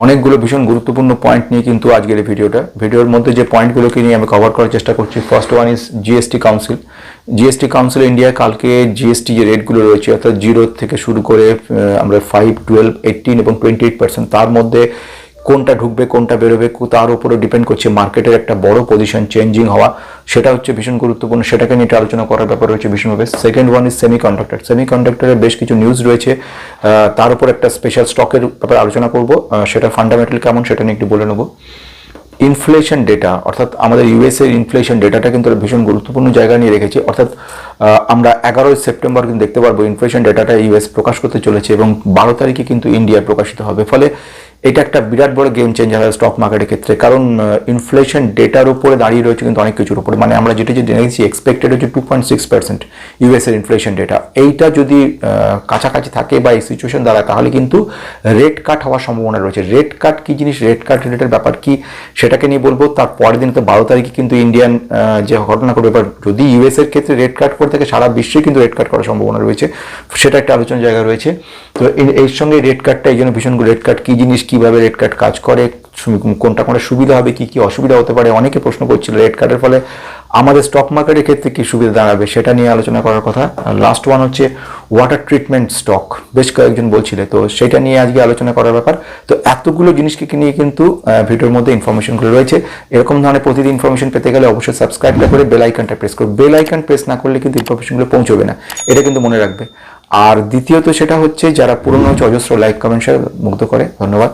অনেকগুলো ভীষণ গুরুত্বপূর্ণ পয়েন্ট নিয়ে কিন্তু আজকের এই ভিডিওটা ভিডিওর মধ্যে যে পয়েন্টগুলোকে নিয়ে আমি কভার করার চেষ্টা করছি first one is GST council GST council India কালকে জিএসটি যে রেটগুলো রয়েছে, অর্থাৎ জিরো থেকে শুরু করে আমরা ফাইভ টুয়েলভ এইটিন এবং টোয়েন্টি এইট পার্সেন্ট তার মধ্যে কোনটা ঢুকবে, কোনটা বেরোবে তার উপরে ডিপেন্ড করছে মার্কেটের একটা বড় পজিশন চেঞ্জিং হওয়া। সেটা হচ্ছে ভীষণ গুরুত্বপূর্ণ। সেটাকে নিয়ে আলোচনা করার ব্যাপার রয়েছে ভীষণভাবে second one is semiconductor সেমি কন্ডাক্টরের বেশ কিছু নিউজ রয়েছে। তার উপর একটা স্পেশাল স্টকের ব্যাপারে আলোচনা করব। সেটা ফান্ডামেন্টাল কেমন সেটা নিয়ে একটু বলে নেব। ইনফ্লেশন ডেটা অর্থাৎ আমাদের ইউএস এর ইনফ্লেশন ডেটাটা কিন্তু ভীষণ গুরুত্বপূর্ণ জায়গা নিয়ে রেখেছে। অর্থাৎ আমরা এগারোই সেপ্টেম্বর কিন্তু দেখতে পারব ইনফ্লেশন ডেটাটা ইউএস প্রকাশ করতে চলেছে এবং বারো তারিখে কিন্তু ইন্ডিয়া প্রকাশিত হবে। ফলে এটা একটা বিরাট বড় গেম চেঞ্জার হয় স্টক মার্কেটের ক্ষেত্রে। কারণ ইনফ্লেশন ডেটার উপরে দাঁড়িয়ে রয়েছে কিন্তু অনেক কিছুর উপরে। মানে আমরা যেটা যে দেখছি এক্সপেক্টেড হচ্ছে two point six percent US এর ইনফ্লেশন ডেটা এইটা যদি কাছাকাছি থাকে বা এই সিচুয়েশন দাঁড়ায় তাহলে কিন্তু রেট কাট হওয়ার সম্ভাবনা রয়েছে। রেট কাট কি জিনিস? রেট কাট রিলেটেড ব্যাপার কি? সেটাকে নিয়ে বলব, তার পরের দিন তো বারো তারিখে কিন্তু ইন্ডিয়ান যে ঘটনা ঘটবে, এবার যদি ইউএস এর ক্ষেত্রে রেট কাট করে থাকে, সারা বিশ্বে কিন্তু রেট কাট করার সম্ভাবনা রয়েছে। সেটা একটা আলোচনার জায়গা রয়েছে। তো এর- এর সঙ্গে রেট কাটটা এই জন্য ভীষণ রেট কাট কি জিনিস কীভাবে রেট কাট কাজ করে কোনটা কোনটা সুবিধা হবে, কি কি অসুবিধা হতে পারে, অনেকে প্রশ্ন করছিল রেড কার্ডের ফলে আমাদের স্টক মার্কেটের ক্ষেত্রে কি সুবিধা দাঁড়াবে, সেটা নিয়ে আলোচনা করার কথা। লাস্ট ওয়ান হচ্ছে ওয়াটার ট্রিটমেন্ট স্টক বেশ কয়েকজন বলছিলে, তো সেটা নিয়ে আজকে আলোচনা করার ব্যাপার। তো এতগুলো জিনিসকে নিয়ে কিন্তু ভিডিওর মধ্যে ইনফরমেশনগুলো রয়েছে। এরকম ধরনের প্রতিদিন ইনফরমেশন পেতে গেলে অবশ্যই সাবস্ক্রাইবটা করে বেল আইকনটা প্রেস করো। বেল আইকন প্রেস না করলে কিন্তু ইনফরমেশনগুলো পৌঁছবে না। এটা কিন্তু মনে রাখবে। আর দ্বিতীয়ত সেটা হচ্ছে যারা পুরনো হচ্ছে, অজস্র লাইক কমেন্ট শেয়ার মুগ্ধ করে। ধন্যবাদ।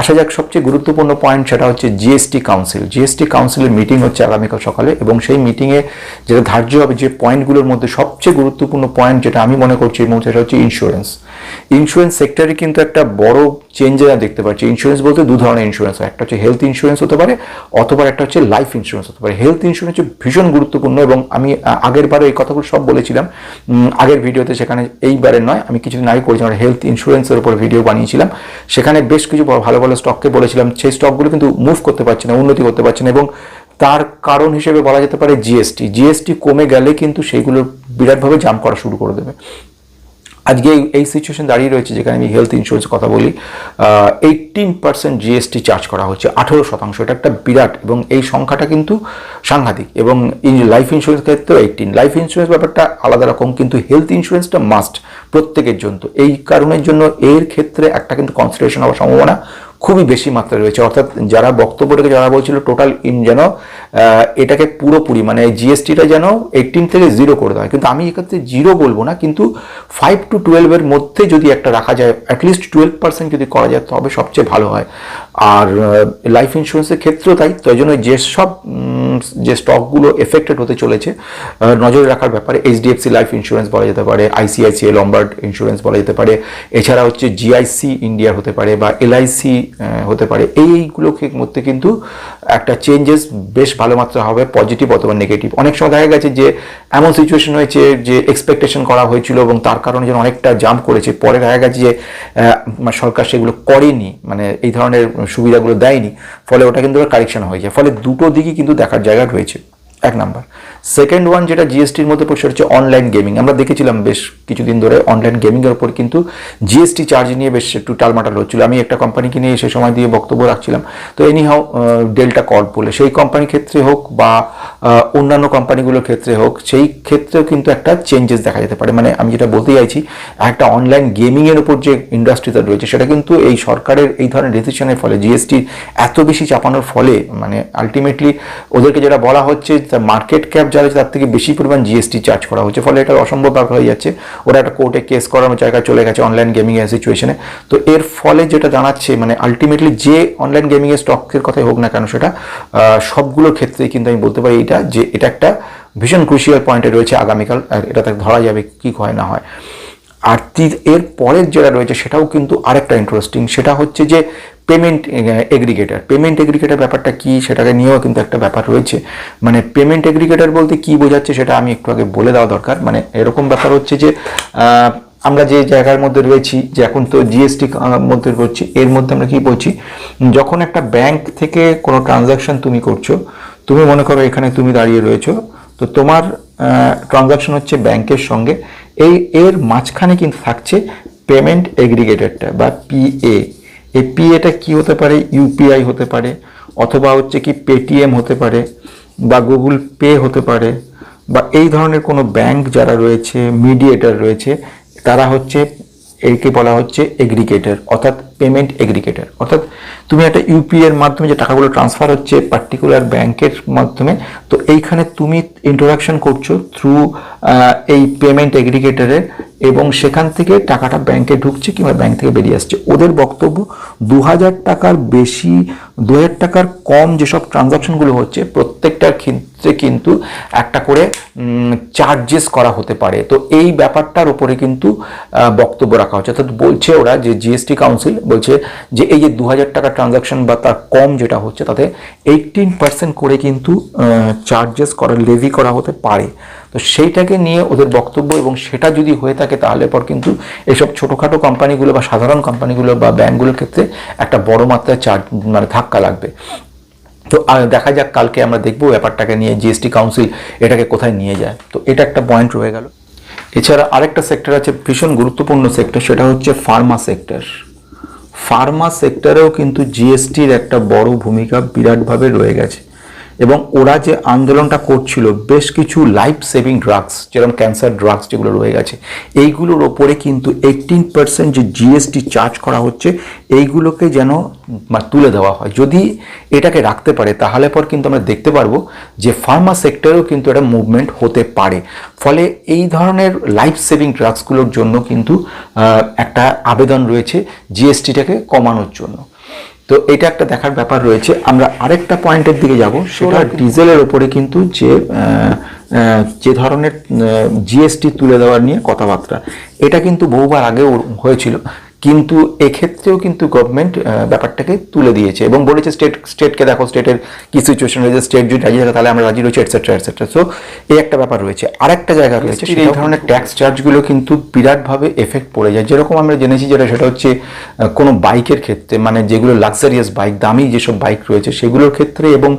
আসা যাক, সবচেয়ে গুরুত্বপূর্ণ পয়েন্ট সেটা হচ্ছে জিএসটি কাউন্সিল জিএসটি কাউন্সিলের মিটিং হচ্ছে আগামীকাল সকালে এবং সেই মিটিংয়ে যেটা ধার্য হবে যে পয়েন্টগুলোর মধ্যে সবচেয়ে গুরুত্বপূর্ণ পয়েন্ট যেটা আমি মনে করছি এই মুহূর্তে সেটা হচ্ছে ইন্স্যুরেন্স ইন্স্যুরেন্স সেক্টরে কিন্তু একটা বড় চেঞ্জ আমরা দেখতে পাচ্ছি। ইন্স্যুরেন্স বলতে দু ধরনের ইন্স্যুরেন্স হয়। একটা হচ্ছে হেলথ ইন্স্যুরেন্স হতে পারে, অথবা একটা হচ্ছে লাইফ ইন্স্যুরেন্স হতে পারে। হেলথ ইন্স্যুরেন্স ভীষণ গুরুত্বপূর্ণ এবং আমি আগের বারে এই কথাগুলো সব বলেছিলাম। আগের ভিডিওতে সেখানে এইবারের নয়, আমি কিছুদিন আগে করেছিলাম হেলথ ইন্স্যুরেন্সের উপর ভিডিও বানিয়েছিলাম। সেখানে বেশ কিছু ভালো ভালো স্টককে বলেছিলাম। সেই স্টকগুলো কিন্তু মুভ করতে পারছে না, উন্নতি করতে পারছে না এবং তার কারণ হিসেবে বলা যেতে পারে জিএসটি জিএসটি কমে গেলে কিন্তু সেইগুলো বিরাটভাবে জাম্প করা শুরু করে দেবে। আজকে এই- সিচুয়েশন দাঁড়িয়ে রয়েছে যেখানে আমি হেলথ ইন্স্যুরেন্সের কথা বলি। এইটিন পার্সেন্ট জিএসটি চার্জ করা হচ্ছে, আঠেরো শতাংশ। এটা একটা বিরাট এবং এই সংখ্যাটা কিন্তু সাংঘাতিক এবং লাইফ ইন্স্যুরেন্স ক্ষেত্রেও এইটিন লাইফ ইন্স্যুরেন্স ব্যাপারটা আলাদা রকম, কিন্তু হেলথ ইন্স্যুরেন্সটা মাস্ট প্রত্যেকের জন্য। এই কারণের জন্য এর ক্ষেত্রে একটা কিন্তু কনসিডারেশন হওয়ার সম্ভাবনা খুবই বেশি মাত্রায় রয়েছে। অর্থাৎ যারা বক্তব্য রেখে যারা বলছিল টোটাল ইন যেন এটাকে পুরোপুরি মানে জিএসটিটা যেন এইটিন থেকে জিরো করে দেওয়া হয়। কিন্তু আমি এক্ষেত্রে জিরো বলব না, কিন্তু ফাইভ টু টুয়েলভের মধ্যে যদি একটা রাখা যায় অ্যাটলিস্ট টুয়েলভ পার্সেন্ট যদি করা যায়, তবে সবচেয়ে ভালো হয়। আর লাইফ ইন্স্যুরেন্সের ক্ষেত্রেও তাই, তো এই জন্য যেসব যে স্টকগুলো এফেক্টেড হতে চলেছে নজরে রাখার ব্যাপারে এইচডিএফসি লাইফ ইন্স্যুরেন্স বলা যেতে পারে আইসিআইসিআই লম্বার্ড ইন্স্যুরেন্স বলা যেতে পারে, এছাড়া হচ্ছে জিআইসি ইন্ডিয়ার হতে পারে বা এলআইসি হতে পারে। এইগুলোকে মধ্যে কিন্তু একটা চেঞ্জেস বেশ ভালো মাত্রা হবে পজিটিভ অথবা নেগেটিভ অনেক সময় দেখা গেছে যে, এমন সিচুয়েশন হয়েছে যে এক্সপেকটেশন করা হয়েছিল এবং তার কারণে যেন অনেকটা জাম্প করেছে। পরে দেখা গেছে যে মানে সরকার সেগুলো করেনি মানে এই ধরনের সুবিধাগুলো দেয়নি, ফলে ওটা কিন্তু কারেকশন হয়েছে। ফলে দুটো দিকই কিন্তু দেখার জায়গা রয়েছে। এক নাম্বার। সেকেন্ড ওয়ান যেটা জিএসটির মধ্যে পড়ছে হচ্ছে অনলাইন গেমিং আমরা দেখেছিলাম বেশ কিছুদিন ধরে অনলাইন গেমিংয়ের ওপর কিন্তু জিএসটি চার্জ নিয়ে বেশ একটু টালমাটাল হচ্ছিল। আমি একটা কোম্পানিকে নিয়ে সে সময় দিয়ে বক্তব্য রাখছিলাম। তো এনি হাও ডেল্টা কর্প বলে। সেই কোম্পানির ক্ষেত্রে হোক বা অন্যান্য কোম্পানিগুলোর ক্ষেত্রে হোক, সেই ক্ষেত্রেও কিন্তু একটা চেঞ্জেস দেখা যেতে পারে। মানে আমি যেটা বলতে চাইছি, একটা অনলাইন গেমিংয়ের উপর যে ইন্ডাস্ট্রিটা রয়েছে, সেটা কিন্তু এই সরকারের এই ধরনের ডিসিশনের ফলে জিএসটি এত বেশি চাপানোর ফলে মানে আলটিমেটলি ওদেরকে যেটা বলা হচ্ছে মার্কেট ক্যাপ যারা তার থেকে বেশি পরিমাণ জিএসটি চার্জ করা হচ্ছে। ফলে এটা অসম্ভব ব্যাপার হয়ে যাচ্ছে। ওরা একটা কোর্টে কেস করানোর জায়গায় চলে গেছে অনলাইন গেমিংয়ের সিচুয়েশনে তো এর ফলে যেটা জানাচ্ছে মানে আলটিমেটলি যে অনলাইন গেমিংয়ের স্টকের কথাই হোক না কেন, সেটা সবগুলোর ক্ষেত্রেই কিন্তু আমি বলতে পারি, এটা যে, এটা একটা ভীষণ ক্রুশিয়াল পয়েন্টে রয়েছে আগামীকাল, আর এটাতে ধরা যাবে কি হয় না হয়। আর এর পরের যেটা রয়েছে সেটাও কিন্তু আরেকটা ইন্টারেস্টিং সেটা হচ্ছে যে পেমেন্ট এগ্রিগেটার পেমেন্ট এগ্রিগেটার ব্যাপারটা কি, সেটাকে নিয়েও কিন্তু একটা ব্যাপার রয়েছে। মানে পেমেন্ট এগ্রিগেটার বলতে কি বোঝাচ্ছে সেটা আমি একটু আগে বলে দেওয়া দরকার। মানে এরকম ব্যাপার হচ্ছে যে আমরা যে জায়গার মধ্যে রয়েছি, যে এখন তো জিএসটি মধ্যে রয়েছি, এর মধ্যে আমরা কি বলছি যখন একটা ব্যাংক থেকে কোনো ট্রানজাকশন তুমি করছ তুমি মনে করো এখানে তুমি দাঁড়িয়ে রয়েছো, তো তোমার ট্রানজাকশন হচ্ছে ব্যাংকের সঙ্গে। এই, এর মাঝখানে কিন্তু থাকছে পেমেন্ট এগ্রিগেটরটা বা পিএ এই পিএটা কি হতে পারে? ইউপিআই হতে পারে, অথবা হচ্ছে কি পেটিএম হতে পারে, বা গুগল পে হতে পারে, বা এই ধরনের কোনো ব্যাংক যারা রয়েছে মিডিয়েটার রয়েছে, তারা হচ্ছে একে বলা হচ্ছে এগ্রিগেটর অর্থাৎ পেমেন্ট এগ্রিগেটর অর্থাৎ তুমি একটা ইউপিআই এর মাধ্যমে যে টাকাগুলো ট্রান্সফার হচ্ছে পার্টিকুলার ব্যাংকের মাধ্যমে, তো এইখানে তুমি ইন্টারাকশন করছ থ্রু এই পেমেন্ট এগ্রিগেটরে এবং সেখান থেকে টাকাটা ব্যাংকে ঢুকছে কিংবা ব্যাংক থেকে বেরিয়ে আসছে। ওদের বক্তব্য দু হাজার টাকার বেশি দু হাজার টাকার কম যেসব ট্রানজাকশনগুলো হচ্ছে, প্রত্যেকটার ক্ষেত্রে কিন্তু একটা করে চার্জেস করা হতে পারে। তো এই ব্যাপারটার উপরে কিন্তু বক্তব্য রাখা হচ্ছে। অর্থাৎ বলছে ওরা যে জিএসটি কাউন্সিল বলছে যে এই যে দু হাজার টাকা ট্রানজাকশন বা তার কম যেটা হচ্ছে, তাতে এইটিন পার্সেন্ট করে কিন্তু চার্জেস করা লেভি করা হতে পারে। তো সেইটাকে নিয়ে ওদের বক্তব্য এবং সেটা যদি হয়ে থাকে, তাহলে পর কিন্তু এইসব ছোটোখাটো কোম্পানিগুলো বা সাধারণ কোম্পানিগুলো বা ব্যাংকগুলোর ক্ষেত্রে একটা বড় মাত্রায় চার্জ মানে ধাক্কা লাগবে। তো দেখা যাক কালকে আমরা দেখব ব্যাপারটাকে নিয়ে জিএসটি কাউন্সিল এটাকে কোথায় নিয়ে যায়। তো, এটা একটা পয়েন্ট রয়ে গেল। এছাড়া আরেকটা সেক্টর আছে, ভীষণ গুরুত্বপূর্ণ সেক্টর সেটা হচ্ছে ফার্মা সেক্টর ফার্মা সেক্টরেও কিন্তু জিএসটির একটা বড় ভূমিকা বিরাটভাবে রয়ে গেছে। এবং ওরা যে আন্দোলনটা করছিল, বেশ কিছু লাইফ সেভিং ড্রাগস যেরকম ক্যান্সার ড্রাগস যেগুলো রয়ে গেছে, এইগুলোর ওপরে কিন্তু এইটিন পার্সেন্ট যে জিএসটি চার্জ করা হচ্ছে, এইগুলোকে যেন তুলে দেওয়া হয়। যদি এটাকে রাখতে পারে, তাহলে পর কিন্তু আমরা দেখতে পারব যে ফার্মা সেক্টরেও কিন্তু একটা মুভমেন্ট হতে পারে। ফলে এই ধরনের লাইফ সেভিং ড্রাগসগুলোর জন্য কিন্তু একটা আবেদন রয়েছে জিএসটিটাকে কমানোর জন্য। তো এটা একটা দেখার ব্যাপার রয়েছে। আমরা আরেকটা পয়েন্টের দিকে যাব সেটা ডিজেলের ওপরে কিন্তু যে যে ধরনের জিএসটি তুলে দেওয়ার নিয়ে কথাবার্তা। এটা কিন্তু বহুবার আগেও হয়েছিল। কিন্তু এক্ষেত্রেও কিন্তু গভর্নমেন্ট ব্যাপারটাকে তুলে দিয়েছে এবং বলেছে স্টেট স্টেটকে দেখো স্টেটের কি সিচুয়েশন রয়েছে স্টেট যদি রাজি থাকে তাহলে আমরা রাজি রয়েছে এটসেট্রা এটসেট্রা সো এই একটা ব্যাপার রয়েছে। আর একটা জায়গা রয়েছে এই ধরনের ট্যাক্স চার্জগুলো কিন্তু বিরাটভাবে এফেক্ট পড়ে যায়। যেরকম আমরা জেনেছি যেটা সেটা হচ্ছে কোনো বাইকের ক্ষেত্রে মানে যেগুলো লাক্সারিয়াস বাইক দামি যেসব বাইক রয়েছে সেগুলোর ক্ষেত্রে এবং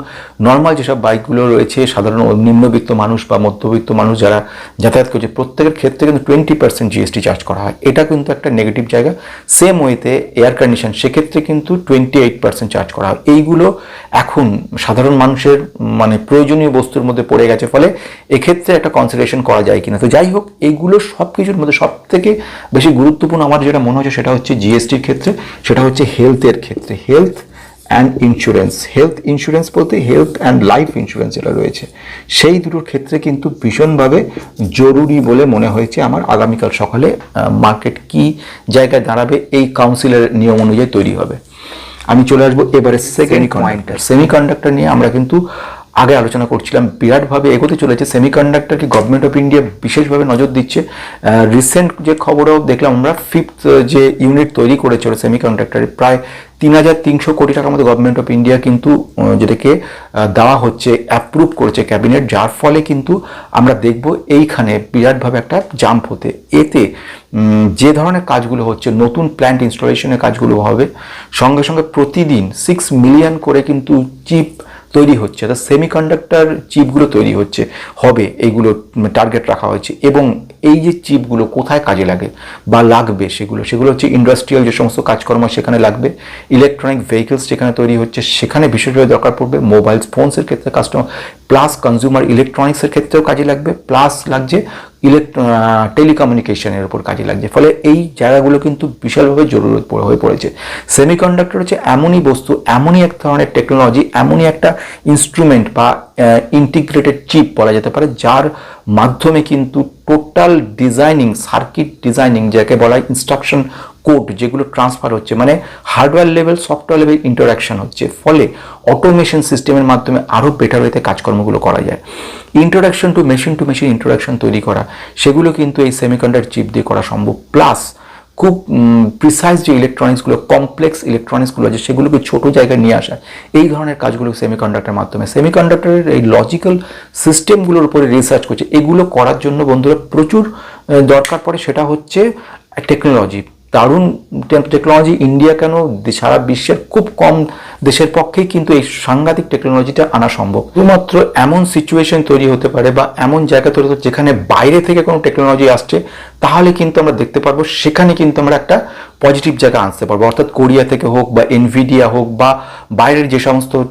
নর্মাল যেসব বাইকগুলো রয়েছে সাধারণ নিম্নবিত্ত মানুষ বা মধ্যবিত্ত মানুষ যারা যাতায়াত করছে প্রত্যেকের ক্ষেত্রে কিন্তু টোয়েন্টি পার্সেন্ট জিএসটি চার্জ করা হয়। এটা কিন্তু একটা নেগেটিভ জায়গা। সেম ওয়েতে এয়ার কন্ডিশন সেক্ষেত্রে কিন্তু টোয়েন্টি এইট পার্সেন্ট চার্জ করা হয়। এইগুলো এখন সাধারণ মানুষের মানে প্রয়োজনীয় বস্তুর মধ্যে পড়ে গেছে, ফলে এক্ষেত্রে একটা কনসিডারেশন করা যায় কিনা। তো যাই হোক, এইগুলো সব কিছুর মধ্যে সব থেকে বেশি গুরুত্বপূর্ণ আমার যেটা মনে হচ্ছে সেটা হচ্ছে জিএসটির ক্ষেত্রে, সেটা হচ্ছে হেলথের ক্ষেত্রে। Health and insurance health insurance বলতে হেলথ অ্যান্ড লাইফ ইন্স্যুরেন্স যেটা রয়েছে সেই দুটোর ক্ষেত্রে কিন্তু ভীষণভাবে জরুরি বলে মনে হয়েছে আমার আগামীকাল সকালে মার্কেট কি জায়গায় দাঁড়াবে এই কাউন্সিলের নিয়ম অনুযায়ী তৈরি হবে। আমি চলে আসব এবারে সেকেন্ড পয়েন্টার সেমিকন্ডাক্টর নিয়ে আমরা কিন্তু আগে আলোচনা করছিলাম, বিরাটভাবে এগোতে চলেছে। সেমিকন্ডাক্টরকে গভর্নমেন্ট অফ ইন্ডিয়া বিশেষভাবে নজর দিচ্ছে। রিসেন্ট যে খবরও দেখলাম আমরা ফিফথ যে ইউনিট তৈরি করেছিল সেমিকন্ডাক্টরে প্রায় তিন হাজার তিনশো কোটি টাকার মতো গভর্নমেন্ট অফ ইন্ডিয়া কিন্তু যেটাকে দেওয়া হচ্ছে অ্যাপ্রুভ করেছে ক্যাবিনেট যার ফলে কিন্তু আমরা দেখব এইখানে বিরাটভাবে একটা জাম্প হতে। এতে যে ধরনের কাজগুলো হচ্ছে, নতুন প্ল্যান্ট ইনস্টলেশনের কাজগুলো হবে, সঙ্গে সঙ্গে প্রতিদিন সিক্স মিলিয়ন করে কিন্তু চিপ তৈরি হচ্ছে, অর্থাৎ সেমিকন্ডাক্টর চিপগুলো তৈরি হচ্ছে, হবে এইগুলো টার্গেট রাখা হয়েছে, এবং এই যে চিপগুলো কোথায় কাজে লাগে বা লাগবে সেগুলো সেগুলো হচ্ছে ইন্ডাস্ট্রিয়াল যে সমস্ত কাজকর্ম সেখানে লাগবে ইলেকট্রনিক ভেহিকলস যেখানে তৈরি হচ্ছে সেখানে বিশেষভাবে দরকার পড়বে মোবাইল ফোনসের ক্ষেত্রে কাস্টমার প্লাস কনজিউমার ইলেকট্রনিক্সের ক্ষেত্রেও কাজে লাগবে প্লাস লাগছে ইলেকট্র টেলিকমিউনিকেশনের উপর কাজে লাগছে। ফলে এই জায়গাগুলো কিন্তু বিশালভাবে জরুরত হয়ে পড়েছে। সেমিকন্ডাক্টর হচ্ছে এমনই বস্তু, এমনই এক ধরনের টেকনোলজি এমনই একটা ইনস্ট্রুমেন্ট বা ইন্টিগ্রেটেড চিপ বলা যেতে পারে, যার মাধ্যমে কিন্তু টোটাল ডিজাইনিং সার্কিট ডিজাইনিং যাকে বলা হয় ইনস্ট্রাকশন কোড যেগুলো ট্রান্সফার হচ্ছে মানে hardware level software level interaction হচ্ছে। ফলে অটোমেশন সিস্টেমের মাধ্যমে আরও বেটার ওয়েতে কাজকর্মগুলো করা যায়। Introduction to machine to machine introduction তৈরি করা, সেগুলো কিন্তু এই সেমিকন্ডাক্টর চিপ দিয়ে করা সম্ভব। প্লাস খুব প্রিসাইজ যে ইলেকট্রনিক্সগুলো কমপ্লেক্স ইলেকট্রনিক্সগুলো আছে, সেগুলোকে ছোট জায়গায় নিয়ে আসা, এই ধরনের কাজগুলো সেমিকন্ডাক্টরের মাধ্যমে। সেমিকন্ডাক্টরের এই লজিক্যাল সিস্টেমগুলোর উপরে রিসার্চ করছে। এগুলো করার জন্য বন্ধুরা প্রচুর দরকার পড়ে, সেটা হচ্ছে টেকনোলজি দারুণ টেকনোলজি ইন্ডিয়া কেন সারা বিশ্বের খুব কম দেশের পক্ষেই কিন্তু এই সাংঘাতিক টেকনোলজিটা আনা সম্ভব। শুধুমাত্র এমন সিচুয়েশন তৈরি হতে পারে বা এমন জায়গা তৈরি যেখানে বাইরে থেকে কোনো টেকনোলজি আসছে, তাহলে কিন্তু আমরা দেখতে পারব সেখানে কিন্তু আমরা একটা পজিটিভ জায়গা আনতে পারব। অর্থাৎ কোরিয়া থেকে হোক বা এনভিডিয়া হোক বা বাইরের যে সমস্ত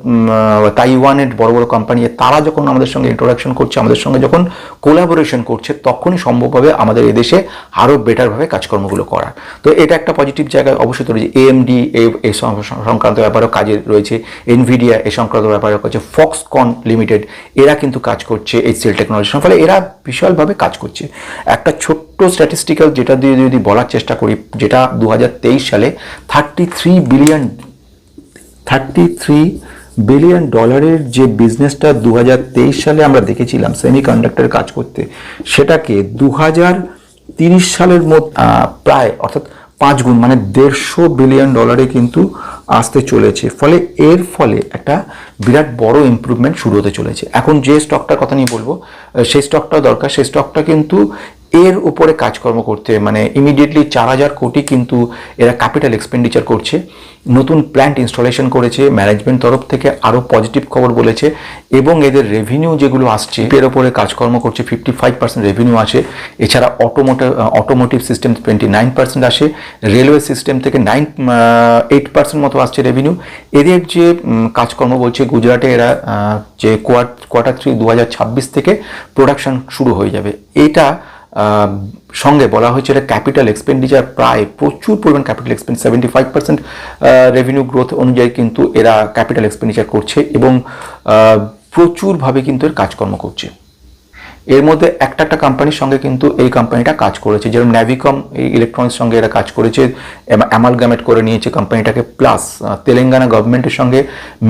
তাইওয়ানের বড় বড় কোম্পানি তারা যখন আমাদের সঙ্গে ইন্টারাকশন করছে, আমাদের সঙ্গে যখন কোলাবোরেশন করছে, তখনই সম্ভব হবে আমাদের এদেশে আরও বেটারভাবে কাজকর্মগুলো করার। তো এটা একটা পজিটিভ জায়গায় অবশ্যই রয়েছে এএমডি সং- সংক্রান্ত ব্যাপারেও কাজে রয়েছে। এনভিডিয়া এ সংক্রান্ত ব্যাপারে করছে ফক্সকন লিমিটেড এরা কিন্তু কাজ করছে এই সেল টেকনোলজির ফলে এরা বিশালভাবে কাজ করছে। একটা ছোট্ট স্ট্যাটিস্টিক্যাল যেটা দিয়ে যদি বলার চেষ্টা করি, যেটা দু সালে thirty three billion thirty three billion ডলারের যে বিজনেসটা দু সালে আমরা দেখেছিলাম সেমি কন্ডাক্টরের কাজ করতে, সেটাকে দু তিরিশ সালের মধ্যে প্রায় অর্থাৎ পাঁচ গুণ মানে দেড়শো বিলিয়ন ডলারে কিন্তু আসতে চলেছে। ফলে এর ফলে একটা বিরাট বড় ইম্প্রুভমেন্ট শুরু হতে চলেছে। এখন যে স্টকটার কথা নিয়ে বলব সেই স্টকটা দরকার। সেই স্টকটা কিন্তু এর উপরে কাজকর্ম করতে মানে ইমিডিয়েটলি চার হাজার কোটি কিন্তু এরা ক্যাপিটাল এক্সপেন্ডিচার করছে। নতুন প্ল্যান্ট ইনস্টলেশন করেছে ম্যানেজমেন্ট তরফ থেকে আরও পজিটিভ খবর বলেছে, এবং এদের রেভিনিউ যেগুলো আসছে, এর ওপরে কাজকর্ম করছে ফিফটি ফাইভ পার্সেন্ট রেভিনিউ আসে এছাড়া automotive automotive system twenty nine percent আসে রেলওয়ে সিস্টেম থেকে নাইন এইট পার্সেন্ট মতো আসছে রেভিনিউ এদের যে কাজকর্ম বলছে, গুজরাটে এরা যে কোয়ার্টার থ্রি দু হাজার ছাব্বিশ থেকে প্রোডাকশন শুরু হয়ে যাবে। এটা সঙ্গে বলা হয়েছে এটা ক্যাপিটাল এক্সপেন্ডিচার প্রায় প্রচুর পরিমাণ capital expend seventy five percent revenue growth অনুযায়ী কিন্তু এরা ক্যাপিটাল এক্সপেন্ডিচার করছে এবং প্রচুরভাবে কিন্তু এর কাজকর্ম করছে। এর মধ্যে একটা একটা কোম্পানির সঙ্গে কিন্তু এই কোম্পানিটা কাজ করেছে। যেরকম ন্যাভিকম এই ইলেকট্রনিক্স সঙ্গে এরা কাজ করেছে অ্যামালগামেট করে নিয়েছে কোম্পানিটাকে প্লাস তেলেঙ্গানা গভর্নমেন্টের সঙ্গে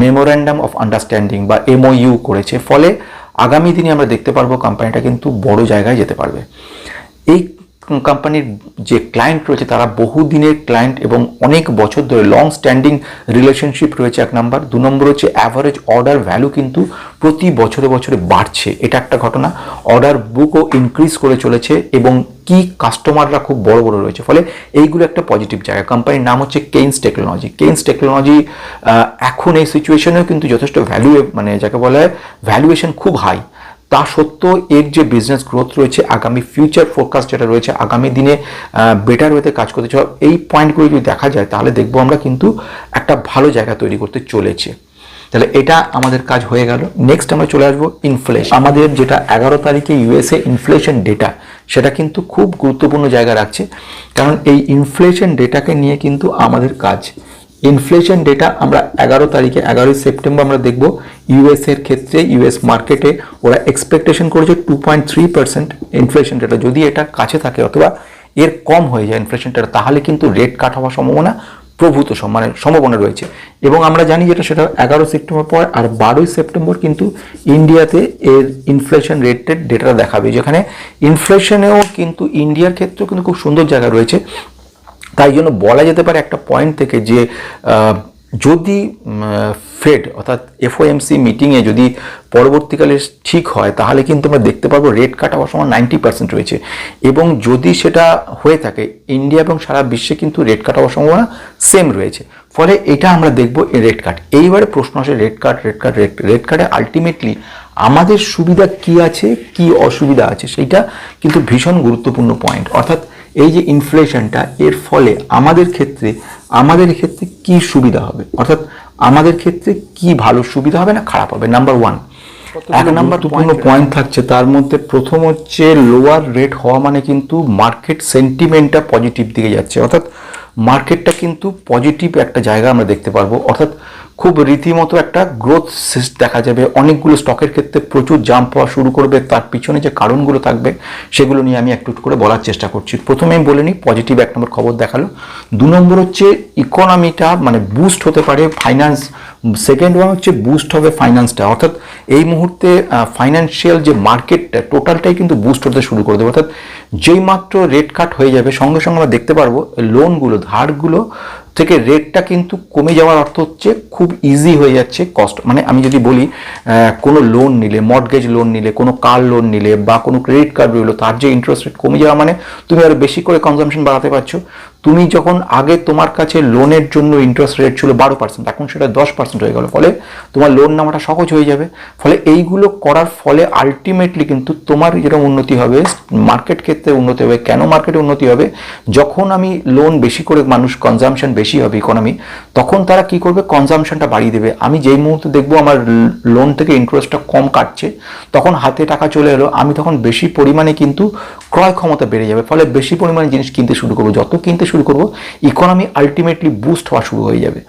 মেমোরেন্ডাম অফ আন্ডারস্ট্যান্ডিং বা এমওইউ করেছে। ফলে আগামী দিনে আমরা দেখতে পারব কোম্পানিটা কিন্তু বড় জায়গায় যেতে পারবে। এই কোম্পানির যে ক্লায়েন্ট রয়েছে, তারা বহুদিনের ক্লায়েন্ট এবং অনেক বছর ধরে লং স্ট্যান্ডিং রিলেশনশিপ রয়েছে এক নাম্বার দু নম্বর হচ্ছে অ্যাভারেজ অর্ডার ভ্যালু কিন্তু প্রতি বছরে বছরে বাড়ছে। এটা একটা ঘটনা। অর্ডার বুকও ইনক্রিজ করে চলেছে এবং কি কাস্টমাররা খুব বড় বড় রয়েছে। ফলে এইগুলো একটা পজিটিভ জায়গা। কোম্পানির নাম হচ্ছে কেইন্স টেকনোলজি কেইন্স টেকনোলজি এখন এই সিচুয়েশনেও কিন্তু যথেষ্ট ভ্যালু মানে যাকে বলা ভ্যালুয়েশন খুব হাই তা সত্ত্বেও এর যে বিজনেস গ্রোথ রয়েছে, আগামী ফিউচার ফোরকাস্ট যেটা রয়েছে, আগামী দিনে বেটার ওয়েতে কাজ করতে চাও, এই পয়েন্টগুলো যদি দেখা যায়, তাহলে দেখব আমরা কিন্তু একটা ভালো জায়গা তৈরি করতে চলেছে। তাহলে এটা আমাদের কাজ হয়ে গেল। নেক্সট আমরা চলে আসব ইনফ্লেশন আমাদের যেটা এগারো তারিখে ইউএসএ ইনফ্লেশন ডেটা সেটা কিন্তু খুব গুরুত্বপূর্ণ জায়গা রাখছে। কারণ এই ইনফ্লেশন ডেটাকে নিয়ে কিন্তু আমাদের কাজ। ইনফ্লেশন ডেটা আমরা এগারো তারিখে, এগারোই সেপ্টেম্বর আমরা দেখব। ইউএস এর ক্ষেত্রে ইউএস মার্কেটে ওরা এক্সপেকটেশন করেছে two point three percent inflation data যদি এটা কাছে থাকে অথবা এর কম হয়ে যায় ইনফ্লেশন ডেটা তাহলে কিন্তু রেট কাট হওয়ার সম্ভাবনা প্রভূত মানে সম্ভাবনা রয়েছে। এবং আমরা জানি যেটা, সেটা এগারো সেপ্টেম্বর পর আর বারোই সেপ্টেম্বর কিন্তু ইন্ডিয়াতে এর ইনফ্লেশন রেটের ডেটা দেখাবে। যেখানে ইনফ্লেশনেও কিন্তু ইন্ডিয়ার ক্ষেত্রেও কিন্তু খুব সুন্দর জায়গা রয়েছে। তাই জন্য বলা যেতে পারে একটা পয়েন্ট থেকে যে যদি ফেড অর্থাৎ এফওএমসি মিটিংয়ে যদি পরবর্তীকালে ঠিক হয়, তাহলে কিন্তু আমরা দেখতে পাবো রেট কাট হওয়ার সময় নাইনটি পার্সেন্ট রয়েছে। এবং যদি সেটা হয়ে থাকে ইন্ডিয়া এবং সারা বিশ্বে কিন্তু রেট কাট হওয়ার সম্ভাবনা সেম রয়েছে। ফলে এটা আমরা দেখব রেট কাট এইবারে প্রশ্ন আসে rate cut rate cut rate rate কাটে আলটিমেটলি আমাদের সুবিধা কি আছে, কি অসুবিধা আছে, সেইটা কিন্তু ভীষণ গুরুত্বপূর্ণ পয়েন্ট অর্থাৎ এই যে ইনফ্লেশনটা এর ফলে আমাদের ক্ষেত্রে আমাদের ক্ষেত্রে কি সুবিধা হবে? অর্থাৎ আমাদের ক্ষেত্রে কি ভালো সুবিধা হবে না খারাপ হবে? নাম্বার ওয়ান এক নাম্বার গুরুত্বপূর্ণ পয়েন্ট থাকছে তার মধ্যে প্রথম হচ্ছে লোয়ার রেট হওয়া মানে কিন্তু মার্কেট সেন্টিমেন্টটা পজিটিভ দিকে যাচ্ছে। অর্থাৎ মার্কেটটা কিন্তু পজিটিভ একটা জায়গা আমরা দেখতে পারব। অর্থাৎ খুব রীতিমতো একটা গ্রোথ দেখা যাবে। অনেকগুলো স্টকের ক্ষেত্রে প্রচুর জাম্প হওয়া শুরু করবে। তার পিছনে যে কারণগুলো থাকবে, সেগুলো নিয়ে আমি একটু করে বলার চেষ্টা করছি। প্রথমে আমি বলে নিই পজিটিভ এক নম্বর খবর দেখাল। দু নম্বর হচ্ছে ইকোনমিটা মানে বুস্ট হতে পারে ফাইন্যান্স সেকেন্ড ওয়ান হচ্ছে বুস্ট হবে ফাইন্যান্সটা অর্থাৎ এই মুহূর্তে ফাইন্যান্সিয়াল যে মার্কেটটা টোটালটাই কিন্তু বুস্ট হতে শুরু করে দেবে। অর্থাৎ যেই মাত্র রেট কাট হয়ে যাবে, সঙ্গে সঙ্গে আমরা দেখতে পারব লোনগুলো ধারগুলো থেকে রেটটা কিন্তু কমে যাওয়ার অর্থ হচ্ছে খুব ইজি হয়ে যাচ্ছে কস্ট মানে আমি যদি বলি কোনো লোন নিলে মর্টগেজ লোন নিলে, কোনো কার লোন নিলে বা কোনো ক্রেডিট কার্ড রইল, তার যে ইন্টারেস্ট রেট কমে যাওয়া মানে তুমি আরও বেশি করে কনজামশন বাড়াতে পারছ। তুমি যখন আগে তোমার কাছে লোনের জন্য ইন্টারেস্ট রেট ছিল বারো পার্সেন্ট এখন সেটা দশ পার্সেন্ট হয়ে গেল। ফলে তোমার লোন নেওয়াটা সহজ হয়ে যাবে। ফলে এইগুলো করার ফলে আলটিমেটলি কিন্তু তোমার যেরকম উন্নতি হবে মার্কেট ক্ষেত্রে উন্নতি হবে। কেন মার্কেটে উন্নতি হবে? যখন আমি লোন বেশি করে মানুষ কনজামশন বেশি হবে ইকোনমি তখন তারা কি করবে? কনজামশনটা বাড়িয়ে দেবে। আমি যেই মুহূর্তে দেখব আমার লোন থেকে ইন্টারেস্টটা কম কাটছে, তখন হাতে টাকা চলে এলো। আমি তখন বেশি পরিমাণে কিন্তু ক্রয় ক্ষমতা বেড়ে যাবে, ফলে বেশি পরিমাণে জিনিস কিনতে শুরু করব। যত কিনতে শুরু করব ইকোনমি আলটিমেটলি বুস্ট হওয়া শুরু হয়ে যাবে।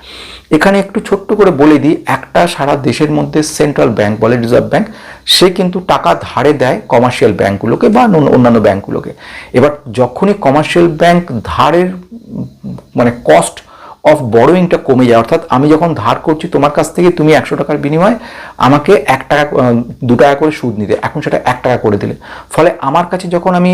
এখানে একটু ছোট্ট করে বলে দিই, একটা সারা দেশের মধ্যে সেন্ট্রাল ব্যাংক বলে রিজার্ভ ব্যাংক সে কিন্তু টাকা ধারে দেয় কমার্শিয়াল ব্যাঙ্কগুলোকে বা অন্য- অন্যান্য ব্যাঙ্কগুলোকে এবার যখনই কমার্শিয়াল ব্যাংক ধারের মানে কস্ট অফ বড়োইংটা কমে যায়। অর্থাৎ আমি যখন ধার করছি তোমার কাছ থেকে তুমি একশো টাকার বিনিময়ে আমাকে এক টাকা দু টাকা করে সুদ নিতে। এখন সেটা এক টাকা করে দিলে। ফলে আমার কাছে যখন আমি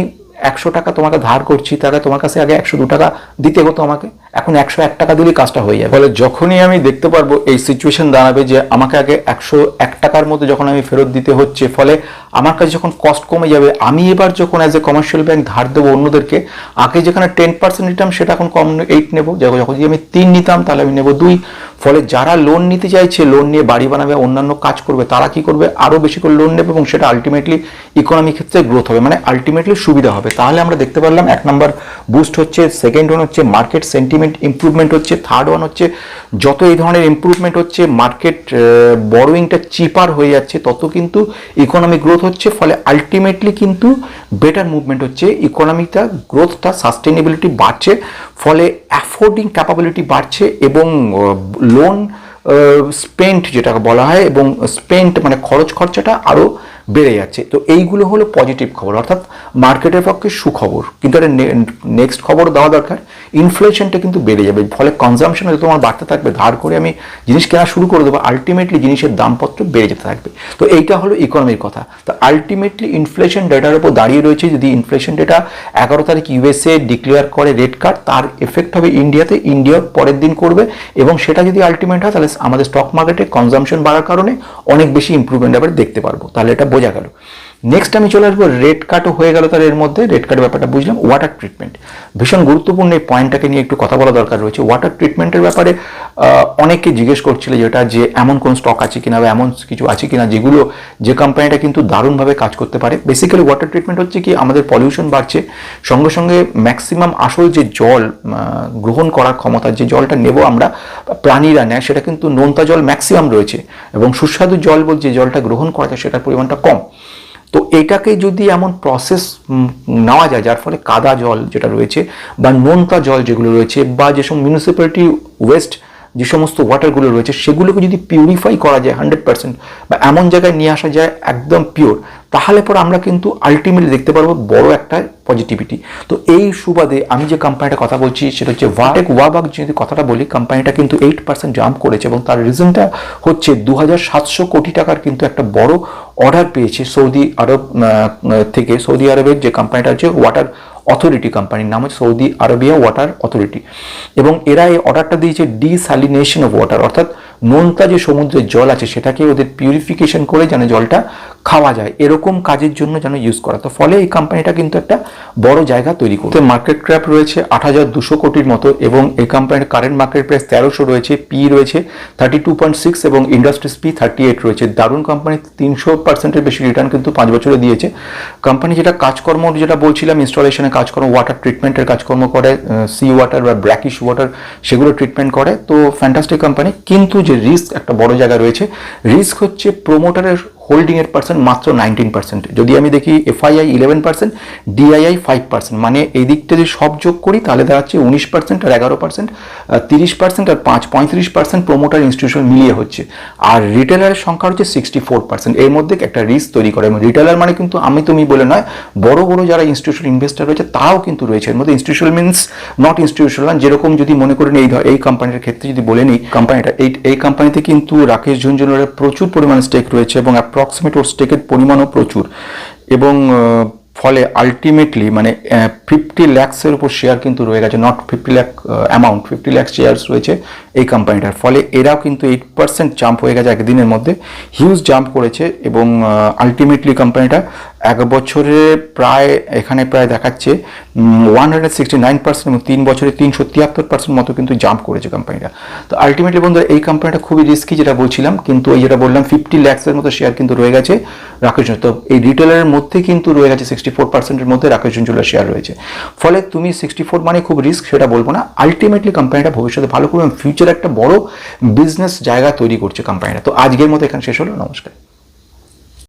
একশো টাকা তোমাকে ধার করছি, তাহলে তোমার কাছে আগে একশো দু টাকা দিতে হতো আমাকে। এখন একশো এক টাকা দিলেই কাজটা হয়ে যাবে। ফলে যখনই আমি দেখতে পারব এই সিচুয়েশন দাঁড়াবে যে আমাকে আগে একশো এক টাকার মধ্যে যখন আমি ফেরত দিতে হচ্ছে, ফলে আমার কাছে যখন কস্ট কমে যাবে, আমি এবার যখন অ্যাজ এ কমার্শিয়াল ব্যাংক ধার দেবো অন্যদেরকে, আগে যেখানে টেন পার্সেন্ট নিতাম সেটা এখন কম এইট নেব। যখন যদি আমি তিন নিতাম, তাহলে আমি নেব দুই। ফলে যারা লোন নিতে চাইছে লোন নিয়ে বাড়ি বানাবে, অন্যান্য কাজ করবে, তারা কি করবে? আরও বেশি করে লোন নেবে এবং সেটা আলটিমেটলি ইকোনমি ক্ষেত্রে গ্রোথ হবে। মানে আলটিমেটলি সুবিধা হবে। তাহলে আমরা দেখতে পারলাম, এক নম্বর বুস্ট হচ্ছে সেকেন্ড ওয়ান হচ্ছে মার্কেট সেন্টিমেন্ট ইমপ্রুভমেন্ট হচ্ছে থার্ড ওয়ান হচ্ছে, যত এই ধরনের ইমপ্রুভমেন্ট হচ্ছে মার্কেট বড়োইংটা চিপার হয়ে যাচ্ছে, তত কিন্তু ইকোনমিক গ্রোথ হচ্ছে, ফলে আলটিমেটলি কিন্তু বেটার মুভমেন্ট হচ্ছে ইকোনমিটা গ্রোথটা সাস্টেনেবিলিটি বাড়ছে, ফলে অ্যাফোর্ডিং ক্যাপাবিলিটি বাড়ছে এবং লোন স্পেন্ট যেটাকে বলা হয়, এবং স্পেন্ট মানে খরচ খরচাটা আরও বেড়ে যাচ্ছে। তো এইগুলো হলো পজিটিভ খবর। অর্থাৎ মার্কেটের পক্ষে সুখবর। কিন্তু একটা নেক্সট খবর দেওয়া দরকার। ইনফ্লেশনটা কিন্তু বেড়ে যাবে। ফলে কনজামশন হয়তো তোমার বাড়তে থাকবে। ধার করে আমি জিনিস কেনা শুরু করে দেবো। আলটিমেটলি জিনিসের দামপত্র বেড়ে যেতে থাকবে। তো এইটা হলো ইকোনমির কথা। তো আলটিমেটলি ইনফ্লেশন ডেটার উপর দাঁড়িয়ে রয়েছে। যদি ইনফ্লেশন ডেটা এগারো তারিখ ইউএসএ ডিক্লেয়ার করে রেট কার্ড তার এফেক্ট হবে ইন্ডিয়াতে ইন্ডিয়া পরের দিন করবে। এবং সেটা যদি আলটিমেট হয়, তাহলে আমাদের স্টক মার্কেটে কনজামশন বাড়ার কারণে অনেক বেশি ইম্প্রুভমেন্ট আবার দেখতে পারব। তাহলে এটা বোঝা গেল নেক্সট আমি চলে আসব রেড কার্টও হয়ে গেল তার এর মধ্যে রেড কার্ড ব্যাপারটা বুঝলাম ওয়াটার ট্রিটমেন্ট ভীষণ গুরুত্বপূর্ণ এই পয়েন্টটাকে নিয়ে একটু কথা বলা দরকার রয়েছে। ওয়াটার ট্রিটমেন্টের ব্যাপারে অনেকে জিজ্ঞেস করছিল যেটা যে এমন কোন স্টক আছে কিনা বা এমন কিছু আছে কিনা যেগুলো যে কোম্পানিটা কিন্তু দারুণভাবে কাজ করতে পারে। বেসিক্যালি ওয়াটার ট্রিটমেন্ট হচ্ছে কি, আমাদের পলিউশন বাড়ছে, সঙ্গে সঙ্গে ম্যাক্সিমাম আসল যে জল গ্রহণ করার ক্ষমতা, যে জলটা নেব আমরা, প্রাণীরা নেয়, সেটা কিন্তু নোনতা জল ম্যাক্সিমাম রয়েছে এবং সুস্বাদু জল বল যে জলটা গ্রহণ করা যায়, সেটার পরিমাণটা কম। তো এটাকে যদি এমন প্রসেস নেওয়া যায়, যার ফলে কাদা জল যেটা রয়েছে বা নোনতা জল যেগুলো রয়েছে বা যেসব মিউনিসিপ্যালিটি ওয়েস্ট যে সমস্ত ওয়াটারগুলো রয়েছে, সেগুলোকে যদি পিউরিফাই করা যায় হান্ড্রেড পার্সেন্ট বা এমন জায়গায় নিয়ে আসা যায় একদম পিওর তাহলে পর আমরা কিন্তু আলটিমেটলি দেখতে পারব বড় একটা পজিটিভিটি তো এই সুবাদে আমি যে কোম্পানিটা কথা বলছি, সেটা হচ্ছে ওয়াটেক ওয়াবাগ যদি কথাটা বলি কোম্পানিটা কিন্তু এইট পার্সেন্ট জাম্প করেছে এবং তার রিজনটা হচ্ছে দু সাতশো কোটি টাকার কিন্তু একটা বড় অর্ডার পেয়েছে সৌদি আরব থেকে। সৌদি আরবের যে কোম্পানিটা হচ্ছে ওয়াটার অথরিটি কোম্পানির নাম হচ্ছে সৌদি আরবিয়া ওয়াটার অথরিটি এবং এরা এই অর্ডারটা দিয়েছে ডিসালিনেশন অফ ওয়াটার অর্থাৎ নোনতা যে সমুদ্রের জল আছে, সেটাকে ওদের পিউরিফিকেশন করে যেন জলটা খাওয়া যায়। এরকম কাজের জন্য যেন ইউজ করা। তো ফলে এই কোম্পানিটা কিন্তু একটা বড় জায়গা তৈরি করতে মার্কেট ক্র্যাপ রয়েছে আট হাজার দুশো কোটির মতো এবং এই কোম্পানির কারেন্ট মার্কেট প্রাইস তেরোশো রয়েছে পি রয়েছে থার্টি টু পয়েন্ট সিক্স এবং ইন্ডাস্ট্রিজ পি থার্টি এইট রয়েছে। দারুণ কোম্পানি তিনশো পার্সেন্টের বেশি রিটার্ন কিন্তু পাঁচ বছরে দিয়েছে। কোম্পানি যেটা কাজকর্ম যেটা বলছিলাম ইনস্টলেশনের কাজকর্ম ওয়াটার ট্রিটমেন্টের কাজকর্ম করে সি ওয়াটার বা ব্র্যাকিশ ওয়াটার সেগুলো ট্রিটমেন্ট করে। তো ফ্যান্টাস্টিক কোম্পানি কিন্তু যে রিস্ক একটা বড় জায়গা রয়েছে রিস্ক হচ্ছে প্রোমোটারের হোল্ডিং এর পার্সেন্ট মাত্র নাইনটিন পার্সেন্ট যদি আমি দেখি FII eleven percent DII five percent মানে এই দিকটা যদি সব যোগ করি, তাহলে দাঁড়াচ্ছে উনিশ পার্সেন্ট আর এগারো পার্সেন্ট তিরিশ পার্সেন্ট আর পাঁচ, পঁয়ত্রিশ পার্সেন্ট প্রোমোটার ইনস্টিটিউশন মিলিয়ে হচ্ছে। আর রিটেলারের সংখ্যা হচ্ছে সিক্সটি ফোর পার্সেন্ট এর মধ্যে একটা রিস্ক তৈরি করে। এবং রিটেলার মানে কিন্তু আমি তুমি বলে নয়, বড় বড় যারা ইনস্টিটিউশন ইনভেস্টার রয়েছে তারাও কিন্তু রয়েছে। এর মধ্যে ইনস্টিটিউশনাল মিনস নট ইনস্টিটিউশনাল যেরকম যদি মনে করেন এই এই কোম্পানির ক্ষেত্রে যদি বলে নিই কোম্পানিটা এই এই কোম্পানিতে কিন্তু রাকেশ ঝুনঝুনের প্রচুর পরিমাণে স্টেক রয়েছে এবং অ্যাপ্রক্সিমেট ওর স্টেকের পরিমাণও প্রচুর। এবং ফলে আলটিমেটলি মানে ফিফটি ল্যাক্সের উপর শেয়ার কিন্তু রয়ে গেছে not fifty lakh amount fifty lakhs shares রয়েছে এই কোম্পানিটার ফলে এরাও কিন্তু এইট পার্সেন্ট জাম্প হয়ে গেছে একদিনের মধ্যে। হিউজ জাম্প করেছে এবং আলটিমেটলি কোম্পানিটা এক বছরে প্রায়, এখানে প্রায় দেখাচ্ছে one hundred sixty nine percent এবং তিন বছরে তিনশো তিয়াত্তর পার্সেন্ট মতো কিন্তু জাম্প করেছে কোম্পানিটা তো আলটিমেটলি বন্ধুরা এই কোম্পানিটা খুবই রিস্কি যেটা বলছিলাম, কিন্তু এই যেটা বললাম ফিফটি ল্যাক্সের মতো শেয়ার কিন্তু রয়ে গেছে রাকেশ তো এই রিটেলারের মধ্যে কিন্তু রয়ে গেছে সিক্সটি ফোর পার্সেন্টের মধ্যে রাকেশ জুনজুলার শেয়ার রয়েছে। ফলে তুমি সিক্সটি ফোর মানে খুব রিস্ক সেটা বলব না। আলটিমেটলি কোম্পানিটা ভবিষ্যতে ভালো করবে ফিউচার একটা বড় বিজনেস জায়গা তৈরি করছে কোম্পানিটা তো আজকের মতো এখানে শেষ হলো, নমস্কার।